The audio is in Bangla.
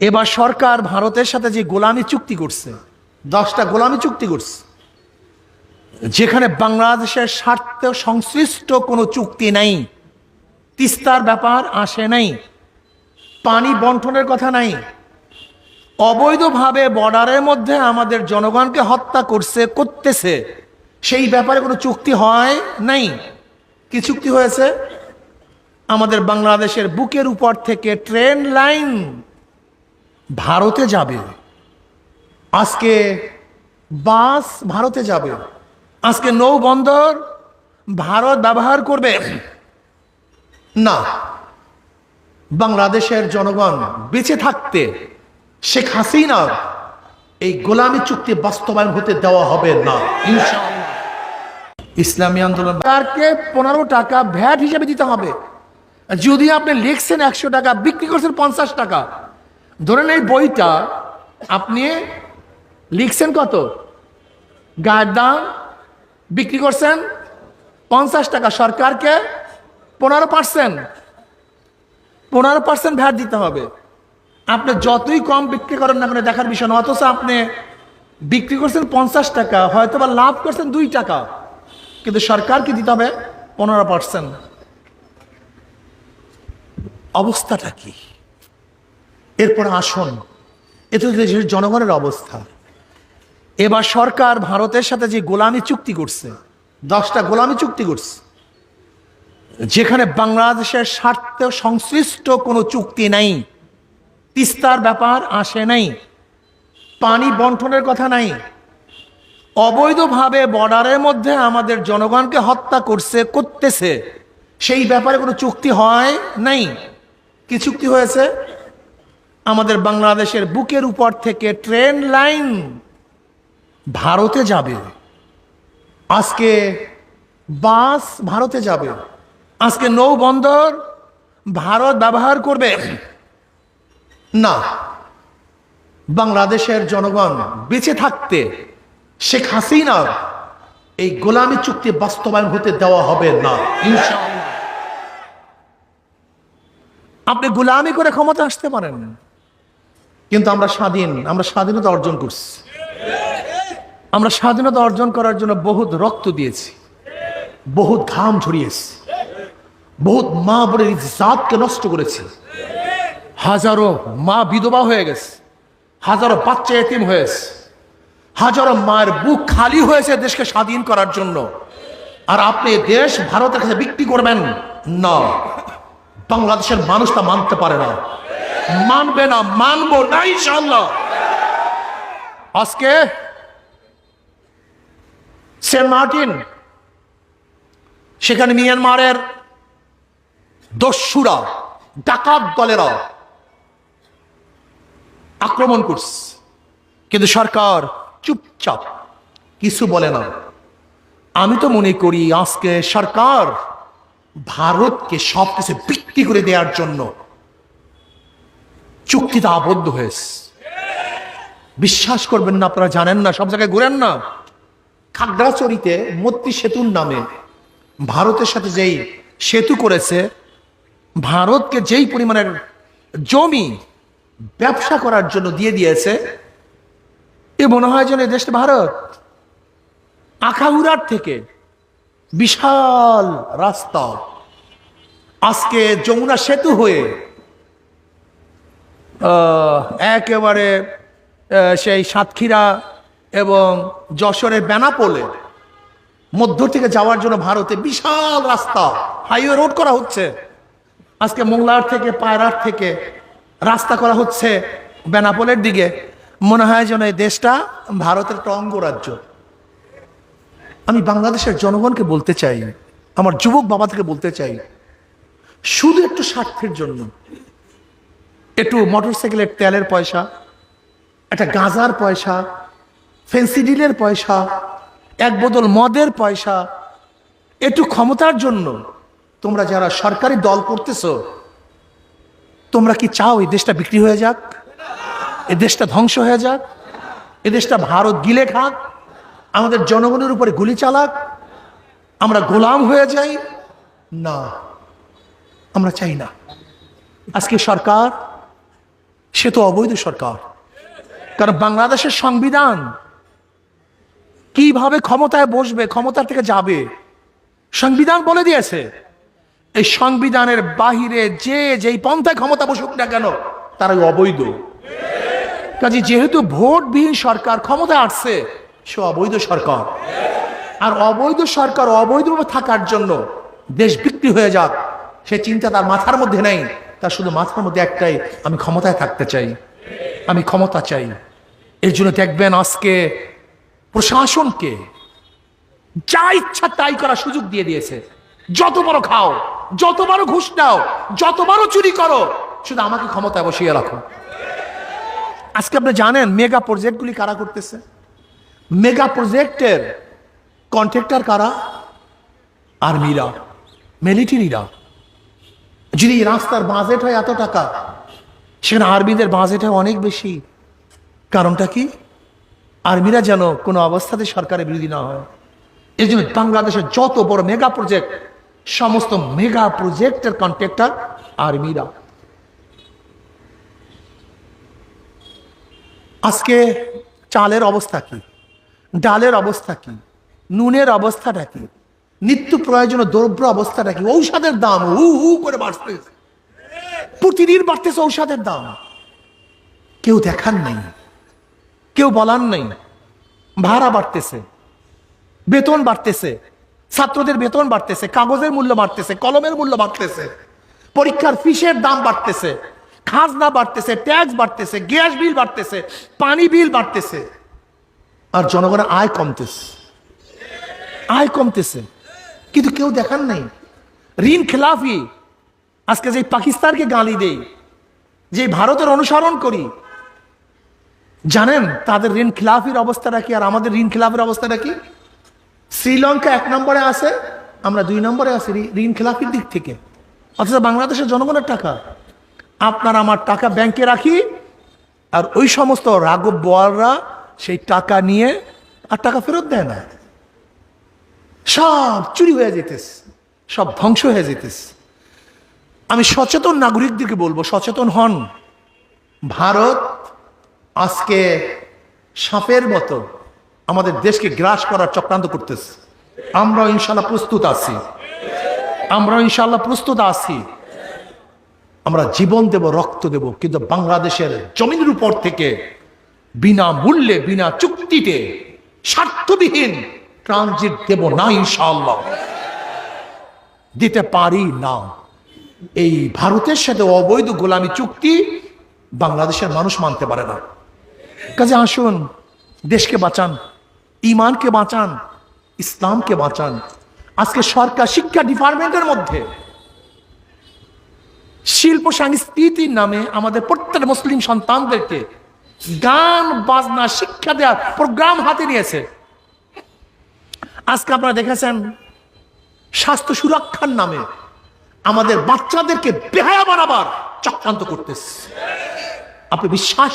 এবার সরকার ভারতের সাথে যে গোলামি চুক্তি করছে, দশটা গোলামি চুক্তি করছে, যেখানে বাংলাদেশের স্বার্থে সংশ্লিষ্ট কোনো চুক্তি নাই, তিস্তার ব্যাপার আসে নাই, পানি বন্টনের কথা নাই, অবৈধভাবে বর্ডারের মধ্যে আমাদের জনগণকে হত্যা করছে, করতেছে, সেই ব্যাপারে কোনো চুক্তি হয় নাই। কি চুক্তি হয়েছে? আমাদের বাংলাদেশের বুকের উপর থেকে ট্রেন লাইন ভারতে যাবে। আজকে বাস ভারতে যাবে। আজকে নৌবন্দর ভারত ব্যবহার করবে। না, বাংলাদেশের জনগণ বেঁচে থাকতে শেখ হাসিনা এই গোলামী চুক্তি বাস্তবায়ন হতে দেওয়া হবে না। ইসলামী আন্দোলন সরকারকে পনেরো টাকা ভ্যাট হিসেবে দিতে হবে। যদি আপনি লিখছেন একশো টাকা, বিক্রি করছেন পঞ্চাশ টাকা ধরেন এই বইটা আপনি লিখছেন কত? গায়ের দাম, বিক্রি করছেন পঞ্চাশ টাকা, সরকারকে পনেরো পার্সেন্ট। পনেরো পার্সেন্ট ভ্যাট দিতে হবে। আপনি যতই কম বিক্রি করেন না কেন, দেখার বিষয় না, অথচ আপনি বিক্রি করছেন পঞ্চাশ টাকা হয়তো বা লাভ করছেন দুই টাকা। কিন্তু সরকারকে দিতে হবে পনেরো পার্সেন্ট। অবস্থাটা কি? এরপর আসন। এ তো দেশের জনগণের অবস্থা। এবার সরকার ভারতের সাথে যে গোলামি চুক্তি করছে, দশটা গোলামি চুক্তি করছে, যেখানে বাংলাদেশের স্বার্থে সংশ্লিষ্ট কোনো চুক্তি নাই, তিস্তার ব্যাপার আসে নাই, পানি বন্টনের কথা নাই, অবৈধভাবে বর্ডারের মধ্যে আমাদের জনগণকে হত্যা করছে, করতেছে, সেই ব্যাপারে কোনো চুক্তি হয় নাই। কি চুক্তি হয়েছে? আমাদের বাংলাদেশের বুকের উপর থেকে ট্রেন লাইন ভারতে যাবে। আজকে বাস ভারতে যাবে। আজকে নৌবন্দর ভারত ব্যবহার করবে। না, বাংলাদেশের জনগণ বেঁচে থাকতে শেখ হাসিনা এই গোলামী চুক্তি বাস্তবায়ন হতে দেওয়া হবে না। আপনি গোলামি করে ক্ষমতা আসতে পারেন। কিন্তু আমরা স্বাধীন, আমরা স্বাধীনতা অর্জন করছি। আমরা স্বাধীনতা অর্জন করার জন্য বহুত রক্ত দিয়েছি, বহুত ঘাম ঝরিয়েছি, বহুত মা বোনের জাতকে নষ্ট করেছি। হাজারো মা বিধবা হয়ে গেছে, হাজারো বাচ্চা এতিম হয়েছে, হাজারো মায়ের বুক খালি হয়েছে দেশকে স্বাধীন করার জন্য। আর আপনি দেশ ভারতের কাছে বিক্রি করবেন না। বাংলাদেশের মানুষ তা মানতে পারে না। মানবে না, মানবো না ইনশাল্লাহ আজকে সেন্ট মার্টিন, সেখানে মিয়ানমারের দস্যুরা, ডাকাত দলেরা আক্রমণ করছে। কিন্তু সরকার চুপচাপ কিছু বলে না। আমি তো মনে করি আজকে সরকার ভারতকে সব কিছু বিক্রি করে দেওয়ার জন্য চুক্তিতে আবদ্ধ হয়েছে। বিশ্বাস করবেন না, আপনারা জানেন না, সব জায়গায় ঘুরেন না। খাগড়াচড়িতে মৈত্রী সেতুর নামে ভারতের সাথে যেই সেতু করেছে, ভারতকে যেই পরিমাণের জমি ব্যবসা করার জন্য দিয়ে দিয়েছে, এ মনে হয় যেন দেশটা ভারত। আখাউড়ার থেকে বিশাল রাস্তা। আজকে যমুনা সেতু হয়ে একেবারে সেই সাতক্ষীরা এবং যশোরের বেনাপোলে মধ্য থেকে যাওয়ার জন্য ভারতে বিশাল রাস্তা, হাইওয়ে রোড করা হচ্ছে। আজকে মোংলার থেকে, পায়রার থেকে রাস্তা করা হচ্ছে বেনাপোলের দিকে। মনে হয় যেন এই দেশটা ভারতের একটা অঙ্গরাজ্য আমি বাংলাদেশের জনগণকে বলতে চাই, আমার যুবক বাবা থেকে বলতে চাই, শুধু একটু স্বার্থের জন্য। একটু মোটরসাইকেলের তেলের পয়সা, একটা গাঁজার পয়সা ফেন্সিডিলের পয়সা, এক বোতল মদের পয়সা, একটু ক্ষমতার জন্য তোমরা যারা সরকারি দল করতেছো, তোমরা কি চাও এই দেশটা বিক্রি হয়ে যাক? এ দেশটা ধ্বংস হয়ে যাক? এ দেশটা ভারত গিলে খাক? আমাদের জনগণের উপরে গুলি চালাক? আমরা গোলাম হয়ে যাই? না, আমরা চাই না। আজকে সরকার সে তো অবৈধ সরকার। কারণ বাংলাদেশের সংবিধান কীভাবে ক্ষমতায় বসবে, ক্ষমতার থেকে যাবে, সংবিধান বলে দিয়েছে। এই সংবিধানের বাহিরে যে যেই পন্থায় ক্ষমতা বসুক না কেন, তারাই অবৈধ। কাজে যেহেতু ভোটবিহীন সরকার ক্ষমতায় আসছে, সে অবৈধ সরকার। আর অবৈধ সরকার অবৈধভাবে থাকার জন্য দেশ বিক্রি হয়ে যাক, সে চিন্তা তার মাথার মধ্যে নেই। তার শুধু মাথার মধ্যে একটাই, আমি ক্ষমতায় থাকতে চাই। আমি ক্ষমতা চাই। এর জন্য দেখবেন আজকে প্রশাসনকে যা ইচ্ছা তাই করার সুযোগ দিয়ে দিয়েছে। যত বড় খাও, যত বড় ঘুষ নাও, যত বড় চুরি করো, শুধু আমাকে ক্ষমতায় বসিয়ে রাখো। আজকে আপনি জানেন মেগা প্রজেক্টগুলি কারা করতেছে? মেগা প্রজেক্টের কন্ট্রাক্টর কারা? আর্মিরা, মিলিটারিরা। যদি রাস্তার বাজেট হয় এত টাকা, সেখানে আর্মিদের বাজেট হয় অনেক বেশি। কারণটা কি? আর্মিরা যেন কোনো অবস্থাতে সরকারের বিরোধী না হয়। এই জন্য বাংলাদেশের যত বড় মেগা প্রজেক্ট, সমস্ত মেগা প্রজেক্টের কন্ট্রাক্টর আর্মিরা আজকে চালের অবস্থা কি? ডালের অবস্থা কি? নুনের অবস্থাটা কি? নিত্য প্রয়োজনীয় দ্রব্য অবস্থাটা কি ঔষধের দাম, হু হু করে বাড়তেছে প্রতিদিন বাড়তেছে ঔষধের দাম। কেউ দেখার নেই, কেউ বলার নেই। ভাড়া বাড়তেছে, বেতন বাড়তেছে, ছাত্রদের বেতন বাড়তেছে, কাগজের মূল্য বাড়তেছে, কলমের মূল্য বাড়তেছে, পরীক্ষার ফিসের দাম বাড়তেছে, খাজনা বাড়তেছে, ট্যাক্স বাড়তেছে, গ্যাস বিল বাড়তেছে, পানি বিল বাড়তেছে। আর জনগণের আয় কমতেছে। আয় কমতেছে। কিন্তু কেউ দেখার নাই। ঋণ খেলাফি, আজকে যে পাকিস্তানকে গালি দেই, যে ভারতের অনুসরণ করি, জানেন তাদের ঋণ খিলাফির অবস্থাটা কি আর আমাদের ঋণ খিলাফের অবস্থাটা কি? শ্রীলঙ্কা এক নম্বরে আছে, আমরা দুই নম্বরে আছি ঋণ খেলাফির দিক থেকে। অথচ বাংলাদেশের জনগণের টাকা, আপনার আমার টাকা ব্যাংকে রাখি, আর ওই সমস্ত রাঘব বোয়ালরা সেই টাকা নিয়ে আর টাকা ফেরত দেয় না। সব চুরি হয়ে যেতেছে সব ধ্বংস হয়ে যেতেছে আমি সচেতন নাগরিকদেরকে বলব, সচেতন হন। ভারত আজকে সাপের মতো আমাদের দেশকে গ্রাস করার চক্রান্ত করতেছে। আমরা ইনশাল্লাহ প্রস্তুত আছি। আমরা ইনশাল্লাহ প্রস্তুত আছি। আমরা জীবন দেব, রক্ত দেব, কিন্তু বাংলাদেশের জমিনের উপর থেকে বিনা মূল্যে বিনা চুক্তিতে, স্বার্থবিহীন ট্রানজিট দেব না ইনশাল্লাহ দিতে পারি না। এই ভারতের সাথে অবৈধ গোলামী চুক্তি বাংলাদেশের মানুষ মানতে পারে না। কাজে আসুন, দেশকে বাঁচান ইমানকে বাঁচান, ইসলামকে বাঁচান। আজকে সরকার শিক্ষা ডিপার্টমেন্টের মধ্যে শিল্প সংস্কৃতির নামে আমাদের প্রত্যেক মুসলিম সন্তানদেরকে গান, বাজনা, শিক্ষা দেওয়ার প্রোগ্রাম হাতে নিয়েছে। আজকে আপনারা দেখেছেন স্বাস্থ্য সুরক্ষার নামে আমাদের বাচ্চাদেরকে বেহায়া বানাবার চক্রান্ত করতেছে। আপনি বিশ্বাস